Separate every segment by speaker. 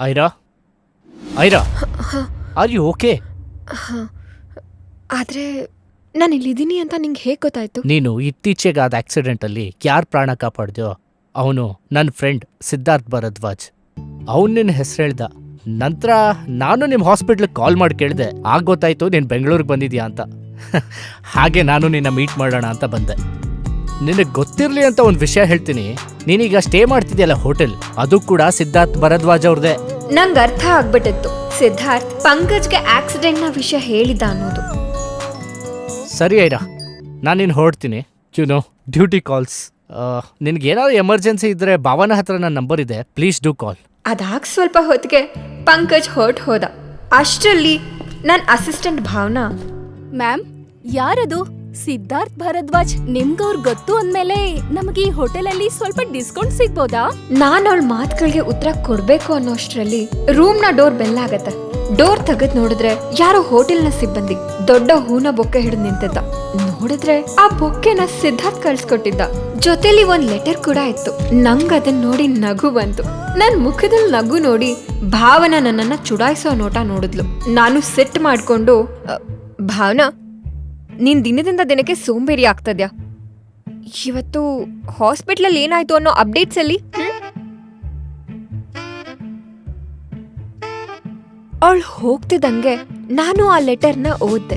Speaker 1: Aira? Aira? Are you okay?
Speaker 2: ಆದ್ರೆ ನಾನು ಇಲ್ಲಿದ್ದೀನಿ ಅಂತ ನಿಂಗೆ ಹೇಗೆ ಗೊತ್ತಾಯ್ತು?
Speaker 1: ನೀನು ಇತ್ತೀಚೆಗೆ ಆದ ಆಕ್ಸಿಡೆಂಟಲ್ಲಿ ಯಾರು ಪ್ರಾಣ ಕಾಪಾಡ್ದ್ಯೋ ಅವನು ನನ್ನ ಫ್ರೆಂಡ್ ಸಿದ್ಧಾರ್ಥ್ ಭರದ್ವಾಜ್. ಅವನು ನಿನ್ನ ಹೆಸರು ಹೇಳ್ದ. ನಂತರ ನಾನು ನಿಮ್ಮ ಹಾಸ್ಪಿಟ್ಲಿಗೆ ಕಾಲ್ ಮಾಡಿ ಕೇಳಿದೆ ಆಗ ಗೊತ್ತಾಯ್ತು ನೀನು ಬೆಂಗಳೂರಿಗೆ ಬಂದಿದ್ಯಾ ಅಂತ. ಹಾಗೆ ನಾನು ನಿನ್ನ ಮೀಟ್ ಮಾಡೋಣ ಅಂತ ಬಂದೆ. ನಿನಗೆ ಗೊತ್ತಿರಲಿ ಅಂತ ಒಂದು ವಿಷಯ ಹೇಳ್ತೀನಿ. ನೀನೀಗ ಸ್ಟೇ ಮಾಡ್ತಿದ್ಯಲ್ಲ ಹೋಟೆಲ್ ಅದು ಕೂಡ ಸಿದ್ಧಾರ್ಥ್ ಭರದ್ವಾಜ್ ಅವ್ರದ್ದೇ
Speaker 2: ನಂಗೆ ಅರ್ಥ ಆಗ್ಬಿಟ್ಟಿತ್ತು. ಸಿದ್ಧಾರ್ಥ್ ಪಂಕಜ್ಗೆ ನ ವಿಷಯ ಹೇಳಿದ ಅನ್ನೋದು.
Speaker 1: ಸರಿ ಐರಾ ನಾನು ನಿನ್ನ ಹೊರಡ್ತೀನಿ. ನೋ ಡ್ಯೂಟಿ ಕಾಲ್ಸ್ ನಿನ್ಗೇನಾದ್ರು ಎಮರ್ಜೆನ್ಸಿ ಇದ್ದರೆ ಭಾವನ ಹತ್ರ ನನ್ನ ನಂಬರ್ ಇದೆ ಪ್ಲೀಸ್ ಡೂ ಕಾಲ್
Speaker 2: ಅದಾಗ ಸ್ವಲ್ಪ ಹೊತ್ತಿಗೆ ಪಂಕಜ್ ಹೊರಟು ಹೋದ. ಅಷ್ಟರಲ್ಲಿ ನನ್ನ ಅಸಿಸ್ಟೆಂಟ್ ಭಾವನಾ
Speaker 3: ಮ್ಯಾಮ್ ಯಾರದು? ಸಿದ್ಧಾರ್ಥ್ ಭರದ್ವಾಜ್ ನಿಮ್ಗವ್ರ್ ಗೊತ್ತು ಅಂದ್ಮೇಲೆ ನಮಗೆ ಈ ಹೋಟೆಲಲ್ಲಿ ಸ್ವಲ್ಪ ಡಿಸ್ಕೌಂಟ್ ಸಿಗ್ಬೋದಾ?
Speaker 2: ನಾನು ಅವಳ ಮಾತುಗಳಿಗೆ ಉತ್ತರ ಕೊಡ್ಬೇಕು ಅನ್ನೋಷ್ಟರಲ್ಲಿ ನ ಡೋರ್ ಬೆಲ್ ಆಗತ್ತೆ. ಡೋರ್ ತೆಗೆದ್ ನೋಡಿದ್ರೆ ಯಾರೋ ಹೋಟೆಲ್ನ ಸಿಬ್ಬಂದಿ ದೊಡ್ಡ ಹೂನ ಬೊಕ್ಕೆ ಹಿಡಿದು ನಿಂತಿದ್ದ. ನೋಡಿದ್ರೆ ಆ ಬೊಕ್ಕೆನ ಸಿದ್ಧಾರ್ಥ್ ಕಳ್ಸ್ಕೊಟ್ಟಿದ್ದ. ಜೊತೆಲಿ ಒಂದ್ ಲೆಟರ್ ಕೂಡ ಇತ್ತು. ನಂಗ್ ಅದನ್ನ ನೋಡಿ ನಗು ಬಂತು. ನನ್ ಮುಖದಲ್ಲಿ ನಗು ನೋಡಿ ಭಾವನ ನನ್ನನ್ನ ಚುಡಾಯಿಸೋ ನೋಟ ನೋಡಿದ್ಲು. ನಾನು ಸೆಟ್ ಮಾಡ್ಕೊಂಡು "ಅ, ಭಾವನಾ ನೀನ್ ದಿನದಿಂದ ದಿನಕ್ಕೆ ಸೋಂಬೇರಿ ಆಗ್ತದ್ಯಾ ಇವತ್ತು ಹಾಸ್ಪಿಟ್ಲಲ್ಲಿ ಏನಾಯ್ತು ಅನ್ನೋ ಅಪ್ಡೇಟ್ಸ್ ಅಲ್ಲಿ? ಅವಳು ಹೋಗ್ತಿದ್ದಂಗೆ ನಾನು ಆ ಲೆಟರ್ನ ಓದ್ದೆ.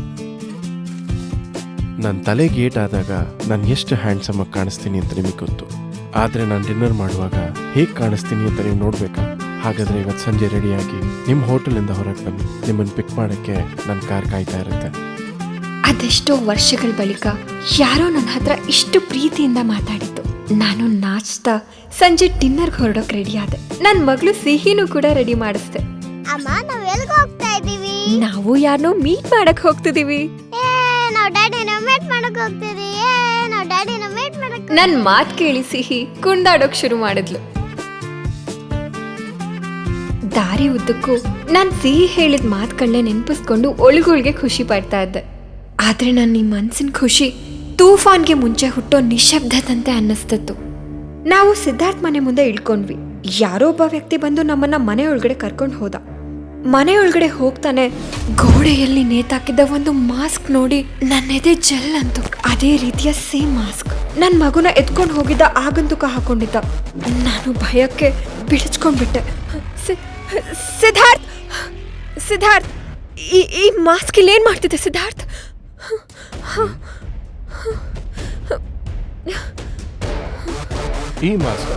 Speaker 4: ನನ್ನ ತಲೆಗೆ ಏಟಾದಾಗ ನಾನು ಎಷ್ಟು ಹ್ಯಾಂಡ್ಸಮ್ ಆಗಿ ಕಾಣಿಸ್ತೀನಿ ಅಂತ ನಿಮಗೆ ಗೊತ್ತು. ಆದರೆ ನಾನು ಡಿನ್ನರ್ ಮಾಡುವಾಗ ಹೇಗೆ ಕಾಣಿಸ್ತೀನಿ ಅಂತ ನೀವು ನೋಡ್ಬೇಕಾ? ಹಾಗಾದ್ರೆ ಇವತ್ತು ಸಂಜೆ ರೆಡಿಯಾಗಿ ನಿಮ್ಮ ಹೋಟೆಲಿಂದ ಹೊರಗೆ ಬನ್ನಿ. ನಿಮ್ಮನ್ನು ಪಿಕ್ ಮಾಡೋಕ್ಕೆ ನನ್ನ ಕಾರ್ ಕಾಯ್ತಾ ಇರುತ್ತೆ.
Speaker 2: ಅದೆಷ್ಟೋ ವರ್ಷಗಳ ಬಳಿಕ ಯಾರೋ ನನ್ನ ಹತ್ರ ಇಷ್ಟು ಪ್ರೀತಿಯಿಂದ ಮಾತಾಡಿದ್ದು. ನಾನು ನಾಚ್ತಾ ಸಂಜೆ ಡಿನ್ನರ್ ಹೊರಡೋಕ್ ರೆಡಿ ಆದೆ. ನನ್ನ ಮಗಳು ಸಿಹಿನೂ ಕೂಡ ರೆಡಿ ಮಾಡಿಸ್ದೆ.
Speaker 5: ಅಮ್ಮ ನಾವ್ ಎಲ್ಗ ಹೋಗ್ತಾ ಇದೀವಿ
Speaker 2: ನಾವು ಯಾರನ್ನೋ ಮೀಟ್ ಮಾಡಕ್ ಹೋಗ್ತಿದೀವಿ.
Speaker 5: ಏ ನಾವ್ ಡ್ಯಾಡಿನ ಮೀಟ್ ಮಾಡಕ್ ಹೋಗ್ತಿದೀವಿ. ಏ ನಾವ್ ಡ್ಯಾಡಿನ ಮೀಟ್ ಮಾಡಕ್
Speaker 2: ನನ್ ಮಾತ್ ಕೇಳಿ ಸಿಹಿ ಕುಂದಾಡೋಕ್ ಶುರು ಮಾಡಿದ್ಲು. ದಾರಿ ಉದ್ದಕ್ಕೂ ನಾನ್ ಸಿಹಿ ಹೇಳಿದ ಮಾತುಗಳನ್ನೇ ನೆನ್ಪಿಸ್ಕೊಂಡು ಒಳಗೊಳ್ಗೆ ಖುಷಿ ಪಡ್ತಾ ಇದ್ದೆ. ಆದ್ರೆ ನನ್ನ ಈ ಮನ್ಸಿನ ಖುಷಿ ತೂಫಾನ್ಗೆ ಮುಂಚೆ ಹುಟ್ಟೋ ನಿಶಬ್ದದಂತೆ ಅನ್ನಿಸ್ತಿತ್ತು. ನಾವು ಸಿದ್ಧಾರ್ಥ್ ಮನೆ ಮುಂದೆ ಇಳ್ಕೊಂಡ್ವಿ. ಯಾರೋ ಒಬ್ಬ ವ್ಯಕ್ತಿ ಬಂದು ನಮ್ಮನ್ನ ಮನೆ ಒಳಗಡೆ ಕರ್ಕೊಂಡು ಹೋದ. ಮನೆ ಒಳಗಡೆ ಹೋಗ್ತಾನೆ ಗೋಡೆಯಲ್ಲಿ ನೇತಾಕಿದ್ದ ಒಂದು ಮಾಸ್ಕ್ ನೋಡಿ ನನ್ನೆದೆ ಜೆಲ್ ಅಂತು. ಅದೇ ರೀತಿಯ ಸೇಮ್ ಮಾಸ್ಕ್. ನನ್ನ ಮಗುನ ಎತ್ಕೊಂಡು ಹೋಗಿದ್ದ ಆಗಂತುಕ ಹಾಕೊಂಡಿದ್ದ. ನಾನು ಭಯಕ್ಕೆ ಬಿಡಿಸ್ಕೊಂಡ್ಬಿಟ್ಟೆ ಸಿದ್ಧಾರ್ಥ್ ಸಿದ್ಧಾರ್ಥ್, ಈ ಈ ಮಾಸ್ಕ್ ಇಲ್ಲಿ ಏನ್ ಮಾಡ್ತಿದ್ದೆ ಸಿದ್ಧಾರ್ಥ್?
Speaker 4: ಈ ಮಾಸ್ಕ.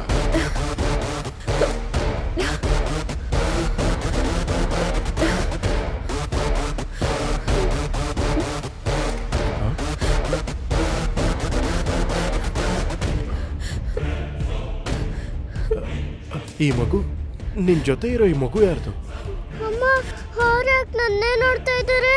Speaker 4: ಈ ಮಗು, ನಿನ್ ಜೊತೆ ಇರೋ ಈ ಮಗು ಯಾರ್ದು?
Speaker 5: ಅಮ್ಮ ಅವ್ರ್ಯಾಕ್ ನನ್ನೇ ನೋಡ್ತಾ ಇದಾರೆ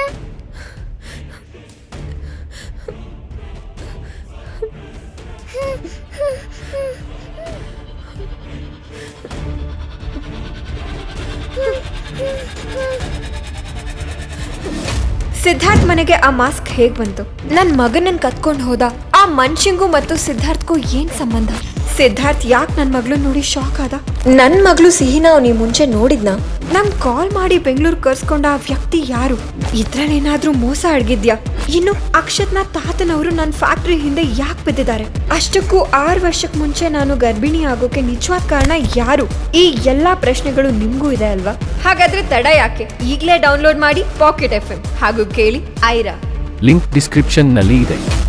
Speaker 2: ಸಿದ್ಧಾರ್ಥ್ ಮನೆಗೆ ಆ ಮಾಸ್ಕ್ ಹೇಗ್ ಬಂತು? ನನ್ನ ಮಗನನ್ನ ಕತ್ಕೊಂಡು ಹೋದ ಆ ಮನುಷ್ಯಂಗೂ ಮತ್ತು ಸಿದ್ಧಾರ್ಥ್ಗೂ ಏನ್ ಸಂಬಂಧ? ಸಿದ್ಧಾರ್ಥ್ ಯಾಕ್ ನನ್ ಮಗಳು ನೋಡಿ ಶಾಕ್ ಆದ? ನನ್ ಮಗಳು ಸಿಹಿನ ಅವ್ನು ಮುಂಚೆ ನೋಡಿದ್ನ. ನಮ್ ಕಾಲ್ ಮಾಡಿ ಬೆಂಗಳೂರು ಕರ್ಸ್ಕೊಂಡ ಆ ವ್ಯಕ್ತಿ ಯಾರು? ಇದ್ರಲ್ಲೇನಾದ್ರೂ ಮೋಸ ಅಡ್ಗಿದ್ಯಾ? ಇನ್ನು ಅಕ್ಷತ್ನ ತಾತನವರು ನನ್ನ ಫ್ಯಾಕ್ಟ್ರಿ ಹಿಂದೆ ಯಾಕ್ ಬಿದ್ದಿದ್ದಾರೆ? ಅಷ್ಟಕ್ಕೂ ಆರ್ ವರ್ಷಕ್ಕೆ ಮುಂಚೆ ನಾನು ಗರ್ಭಿಣಿ ಆಗೋಕೆ ನಿಜವಾದ ಕಾರಣ ಯಾರು? ಈ ಎಲ್ಲಾ ಪ್ರಶ್ನೆಗಳು ನಿಮ್ಗೂ ಇದೆ ಅಲ್ವಾ? ಹಾಗಾದ್ರೆ ತಡ ಯಾಕೆ? ಈಗಲೇ ಡೌನ್ಲೋಡ್ ಮಾಡಿ ಪಾಕೆಟ್ ಎಫ್ ಹಾಗೂ ಕೇಳಿ ಐರಾ
Speaker 6: ಲಿಂಕ್ ಡಿಸ್ಕ್ರಿಪ್ಷನ್ನಲ್ಲಿ ಇದೆ.